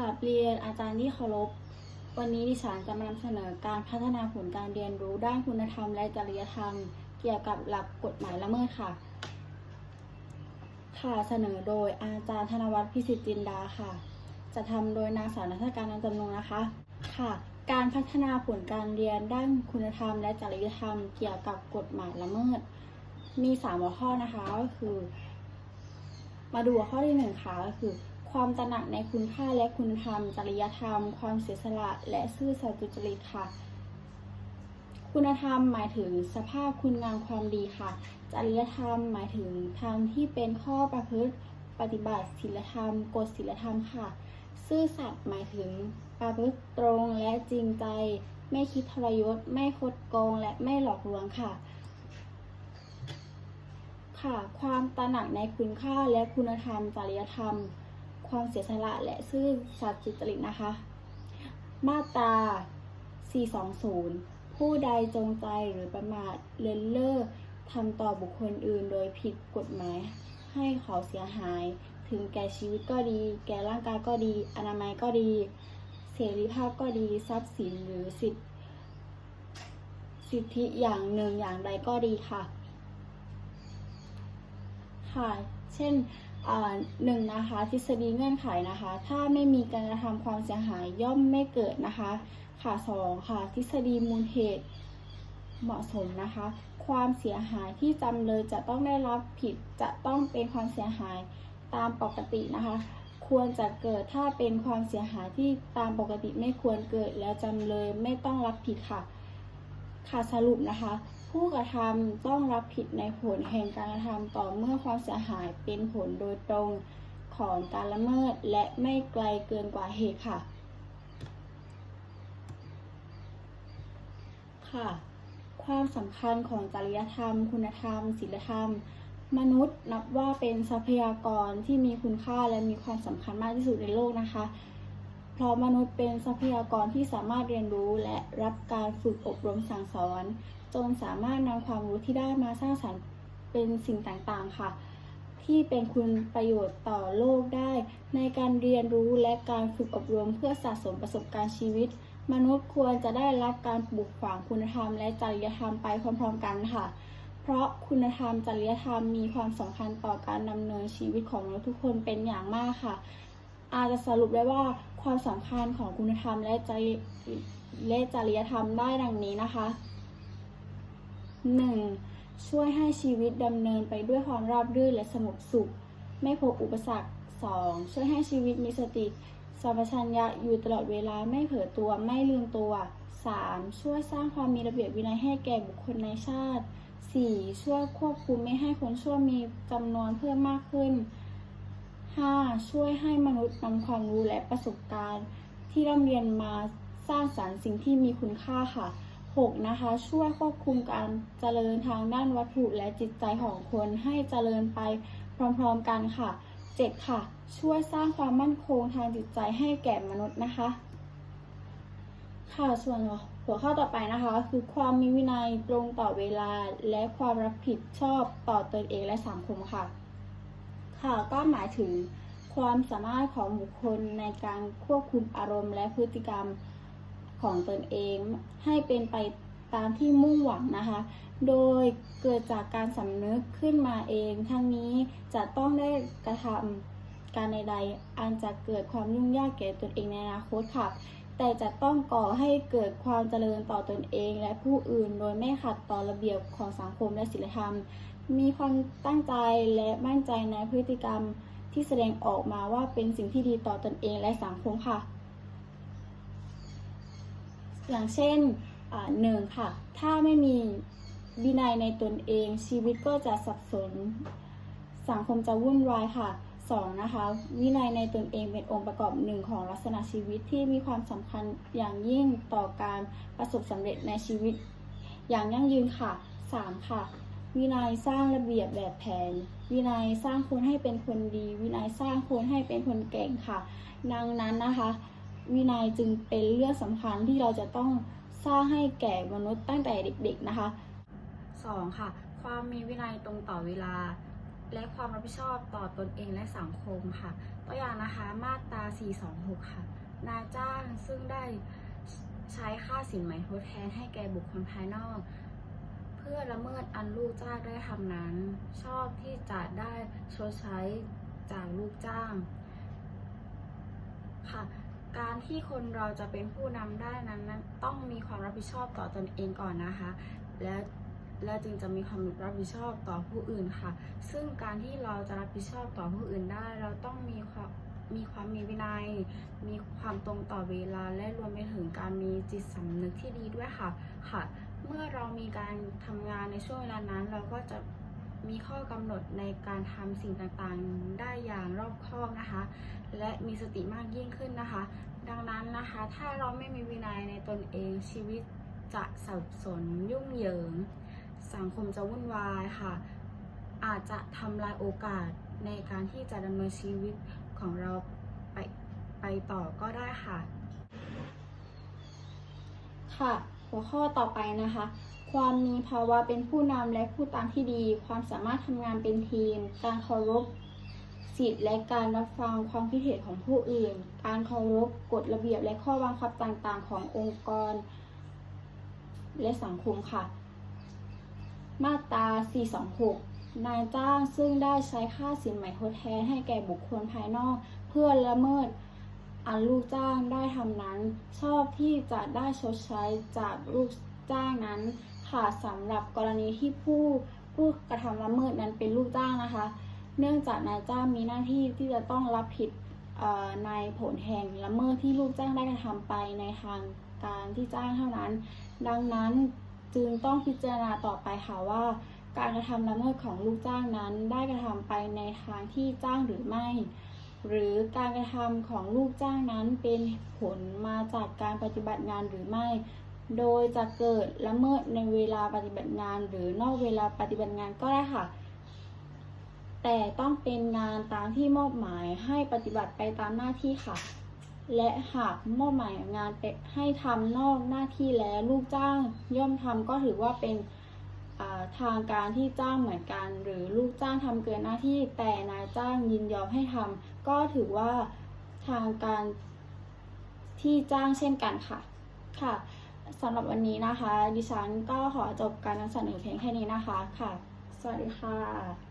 กับเรียนอาจารย์ที่เคารพ วันนี้ดิฉันจะมานำเสนอการพัฒนาผลการเรียนรู้ด้านคุณธรรมและจริยธรรม เกี่ยวกับหลักกฎหมายละเมิดค่ะ ค่ะเสนอโดยอาจารย์ธนวัฒน์พิสิทธิ์จินดาค่ะ จะทำโดยนางสาวนัฐการนันจำนงนะคะ ค่ะ การพัฒนาผลการเรียนด้านคุณธรรม และจริยธรรม เกี่ยวกับกฎหมายละเมิด มีสามหัวข้อนะคะก็คือ มาดูหัวข้อที่หนึ่งค่ะก็คือ ความตระหนักในคุณค่าและคุณธรรม จริยธรรม ความเสียสละ และซื่อสัตย์สุจริตค่ะ คุณธรรมหมายถึงสภาพคุณงามความดีค่ะ จริยธรรมหมายถึงธรรมที่เป็นข้อประพฤติปฏิบัติศีลธรรม กฎศีลธรรมค่ะ ซื่อสัตย์หมายถึงประพฤติตรงและจริงใจ ไม่คิดทรยศ ไม่คดโกง และไม่หลอกลวงค่ะค่ะ ความตระหนักในคุณค่าและคุณธรรม จริยธรรม ความเสียสละและซื่อสัตย์สุจริตนะคะ มาตรา 420 ผู้ใดจงใจหรือประมาทเลินเล่อทำต่อบุคคลอื่นโดยผิดกฎหมาย ให้เขาเสียหาย ถึงแก่ชีวิตก็ดี แก่ร่างกายก็ดี อนามัยก็ดี เสรีภาพก็ดี ทรัพย์สินหรือสิทธิสิทธิอย่างหนึ่งอย่างใดก็ดีค่ะ ค่ะ เช่น หนึ่งนะคะทฤษฎีเงื่อนไขนะคะ ถ้าไม่มีการกระทำความเสียหายย่อมไม่เกิดนะคะ ค่ะสองค่ะ ทฤษฎีมูลเหตุเหมาะสมนะคะ ความเสียหายที่จำเลยจะต้องได้รับผิดจะต้องเป็นความเสียหายตามปกตินะคะ ควรจะเกิดถ้าเป็นความเสียหายที่ตามปกติไม่ควรเกิดแล้วจำเลยไม่ต้องรับผิดค่ะ ค่ะสรุปนะคะ ผู้กระทำต้องรับผิดในผลแห่งการกระทำต่อเมื่อความเสียหายเป็นผลโดยตรงของการละเมิดและไม่ไกลเกินกว่าเหตุค่ะ ค่ะ ความสำคัญของจริยธรรม คุณธรรมศีลธรรม มนุษย์นับว่าเป็นทรัพยากรที่มีคุณค่าและมีความสำคัญมากที่สุดในโลกนะคะ เพราะมนุษย์เป็นทรัพยากรที่สามารถเรียนรู้และรับการฝึกอบรมสั่งสอน จนสามารถนำความรู้ที่ได้มาสร้างสรรค์เป็นสิ่งต่างๆค่ะ ที่เป็นคุณประโยชน์ต่อโลกได้ ในการเรียนรู้และการฝึกอบรมเพื่อสะสมประสบการณ์ชีวิต มนุษย์ควรจะได้รับการปลูกฝังคุณธรรมและจริยธรรมไปพร้อมๆกันค่ะ เพราะคุณธรรมจริยธรรมมีความสำคัญต่อการดำเนินชีวิตของมนุษย์ทุกคนเป็นอย่างมากค่ะ อาจจะสรุปได้ว่าความสำคัญของคุณธรรมและจริและจริยธรรมได้ดังนี้นะคะ 1. ช่วยให้ชีวิตดำเนินไปด้วยความราบรื่นและสงบสุข ไม่พบอุปสรรค 2. ช่วยให้ชีวิตมีสติสัมปชัญญะอยู่ตลอดเวลาไม่เผลอตัวไม่ลืมตัว 3. ช่วยสร้างความมีระเบียบวินัยให้แก่บุคคลในชาติ 4. ช่วยควบคุมไม่ให้คนชั่วมีจำนวนเพิ่มมากขึ้น 5. ช่วยให้มนุษย์นำความรู้และประสบการณ์ ที่ร่ำเรียนมาสร้างสรรค์สิ่งที่มีคุณค่าค่ะ 6. นะคะช่วยควบคุมการเจริญทางด้านวัตถุและจิตใจของคนให้เจริญไปพร้อมๆกันค่ะ 7. ค่ะ ช่วยสร้างความมั่นคงทางจิตใจให้แก่มนุษย์นะคะ ค่ะส่วนหัวข้อต่อไปนะคะ คือความมีวินัยตรงต่อเวลาและความรับผิดชอบต่อตนเองและสังคมค่ะ ค่ะก็หมายถึงความสามารถของบุคคลในการควบคุมอารมณ์และพฤติกรรม ของตนเองให้เป็นไปตามที่มุ่งหวังนะคะ โดยเกิดจากการสำนึกขึ้นมาเอง ทั้งนี้จะต้องได้กระทำการใดๆอันจะเกิดความยุ่งยากแก่ตนเองในอนาคตค่ะ แต่จะต้องก่อให้เกิดความเจริญต่อตนเอง และผู้อื่น โดยไม่ขัดต่อระเบียบของสังคมและศีลธรรม มีความตั้งใจและมั่นใจในพฤติกรรมที่แสดงออกมาว่าเป็นสิ่งที่ดีต่อตนเองและสังคมค่ะ อย่างเช่นหนึ่งค่ะ ถ้าไม่มีวินัยในตนเอง ชีวิตก็จะสับสน สังคมจะวุ่นวายค่ะสองนะคะ วินัยในตนเองเป็นองค์ประกอบหนึ่งของลักษณะชีวิตที่มีความสำคัญอย่างยิ่งต่อการประสบสำเร็จในชีวิต อย่างยั่งยืนค่ะสามค่ะ วินัยสร้างระเบียบแบบแผน วินัยสร้างคนให้เป็นคนดี วินัยสร้างคนให้เป็นคนเก่งค่ะ ดังนั้นนะคะ วินัยจึงเป็นเรื่องสำคัญที่เราจะต้องสร้างให้แก่มนุษย์ตั้งแต่เด็ก ๆนะคะ 2. ค่ะ ความมีวินัยตรงต่อเวลา และความรับผิดชอบต่อตนเองและสังคมค่ะตัวอย่างนะคะมาตรา 426 ค่ะ นายจ้างซึ่งได้ใช้ค่าสินไหมทดแทนให้แก่บุคคลภายนอก เพื่อละเมิดอันลูกจ้างได้ทำนั้น ชอบที่จะได้ชดใช้จากลูกจ้างค่ะ การที่คนเราจะเป็นผู้นำได้นั้นนนต้องมีความรับผิดชอบต่อตนเองก่อนนะคะ และและจึงจะมีความรับผิดชอบต่อผู้อื่นค่ะ ซึ่งการที่เราจะรับผิดชอบต่อผู้อื่นได้ เราต้องมีความมีความมีวินัย มีความตรงต่อเวลา และรวมไปถึงการมีจิตสำนึกที่ดีด้วยค่ะ ค่ะ เมื่อเรามีการทำงานในช่วงเวลานั้น เราก็จะมีข้อกำหนดในการทำสิ่งต่างๆ ได้อย่างรอบคอบนะคะ และมีสติมากยิ่งขึ้นนะคะ ดังนั้นนะคะ ถ้าเราไม่มีวินัยในตนเองชีวิตจะสับสนยุ่งเหยิง สังคมจะวุ่นวายค่ะ อาจจะทำลายโอกาสในการที่จะดำเนินชีวิตของเราไปไปต่อก็ได้ค่ะ ค่ะ หัวข้อต่อไปนะคะ ความมีภาวะเป็นผู้นำและผู้ตามที่ดี ความสามารถทำงานเป็นทีม การเคารพ สิทธิและการรับฟังความคิดเห็นของผู้อื่น การเคารพกฎระเบียบและข้อบังคับต่างๆ ขององค์กร และสังคมค่ะ มาตรา 426 นายจ้างซึ่งได้ใช้ค่าสินไหมทดแทนให้แก่บุคคลภายนอก เพื่อละเมิดอันลูกจ้างได้ทำนั้น ชอบที่จะได้ชดใช้จากลูกจ้างนั้นค่ะสำหรับกรณีที่ผู้ผู้กระทำละเมิดนั้นเป็นลูกจ้างนะคะ เนื่องจากนายจ้างมีหน้าที่ที่จะต้องรับผิดในผลแห่งละเมิดที่ลูกจ้างได้กระทำไปในทางการที่จ้างเท่านั้น ดังนั้นจึงต้องพิจารณาต่อไปค่ะว่า การกระทำละเมิดของลูกจ้างนั้นได้กระทำไปในทางที่จ้างหรือไม่ หรือการกระทำของลูกจ้างนั้นเป็นผลมาจากการปฏิบัติงานหรือไม่ โดยจะเกิดละเมิดในเวลาปฏิบัติงาน หรือนอกเวลาปฏิบัติงานก็ได้ค่ะ แต่ต้องเป็นงานตามที่มอบหมายให้ปฏิบัติไปตามหน้าที่ค่ะ และหากมอบหมายงานไปให้ทำนอกหน้าที่แล้วลูกจ้างย่อมทำก็ถือว่าเป็นทางการที่จ้างเหมือนกัน หรือลูกจ้างทำเกินหน้าที่ แต่นายจ้างยินยอมให้ทำก็ถือว่าทางการที่จ้างเช่นกันค่ะ ค่ะสำหรับวันนี้นะคะ ดิฉันก็ขอจบการนำเสนอเพียงแค่นี้นะคะค่ะ สวัสดีค่ะ